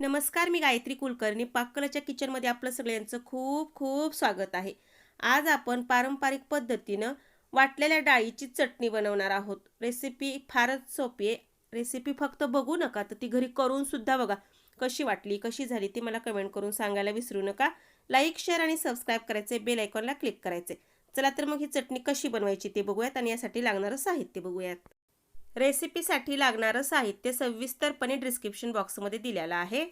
नमस्कार मी गायत्री कुलकर्णी. पाककलाच्या किचनमध्ये आपलं सगळ्यांचं खूप खूप स्वागत आहे. आज आपण पारंपरिक पद्धतीनं वाटलेल्या डाळीची चटणी बनवणार आहोत. रेसिपी फारच सोपी आहे. रेसिपी फक्त बघू नका तर ती घरी करूनसुद्धा बघा कशी वाटली कशी झाली ती मला कमेंट करून सांगायला विसरू नका. लाईक शेअर आणि सबस्क्राईब करायचे बेल आयकॉनला क्लिक करायचे चला तर मग ही चटणी कशी बनवायची ते बघूयात आणि यासाठी लागणारं साहित्य बघूयात. रेसिपीसाठी लागणारं साहित्य सविस्तरपणे डिस्क्रिप्शन बॉक्समध्ये दिलेलं आहे.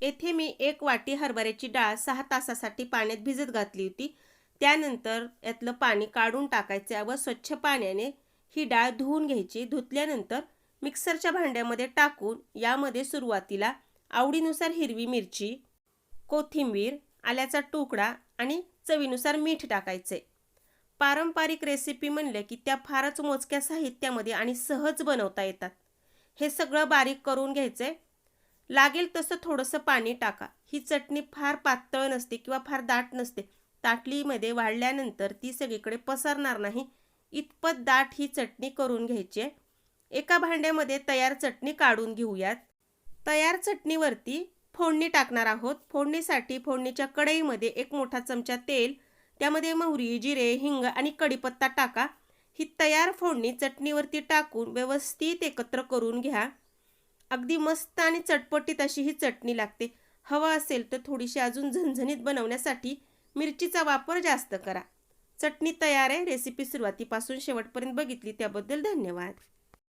येथे मी एक वाटी हरभऱ्याची डाळ सहा तासासाठी पाण्यात भिजत घातली होती. त्यानंतर यातलं पाणी काढून टाकायचे व स्वच्छ पाण्याने ही डाळ धुवून घ्यायची. धुतल्यानंतर मिक्सरच्या भांड्यामध्ये टाकून यामध्ये सुरुवातीला आवडीनुसार हिरवी मिरची कोथिंबीर आल्याचा तुकडा आणि चवीनुसार मीठ टाकायचे. पारंपरिक रेसिपी म्हणले की त्या फारच मोजक्या साहित्यामध्ये आणि सहज बनवता येतात. हे सगळं बारीक करून घ्यायचंय. लागेल तसं थोडंसं पाणी टाका. ही चटणी फार पातळ नसते किंवा फार दाट नसते. ताटलीमध्ये वाढल्यानंतर ती सगळीकडे पसरणार नाही. इतपत दाट ही चटणी करून घ्यायची आहे. एका भांड्यामध्ये तयार चटणी काढून घेऊयात. तयार चटणीवरती फोडणी टाकणार आहोत. फोडणीसाठी फोडणीच्या कढईमध्ये एक मोठा चमचा तेल त्यामध्ये मोहरी जिरे हिंग आणि कढीपत्ता टाका. ही तयार फोडणी चटणीवरती टाकून व्यवस्थित एकत्र करून घ्या. अगदी मस्त आणि चटपटीत अशी ही चटणी लागते. हवं असेल तर थोडीशी अजून झणझणीत बनवण्यासाठी मिरचीचा वापर जास्त करा. चटणी तयार आहे. रेसिपी सुरुवातीपासून शेवटपर्यंत बघितली त्याबद्दल धन्यवाद.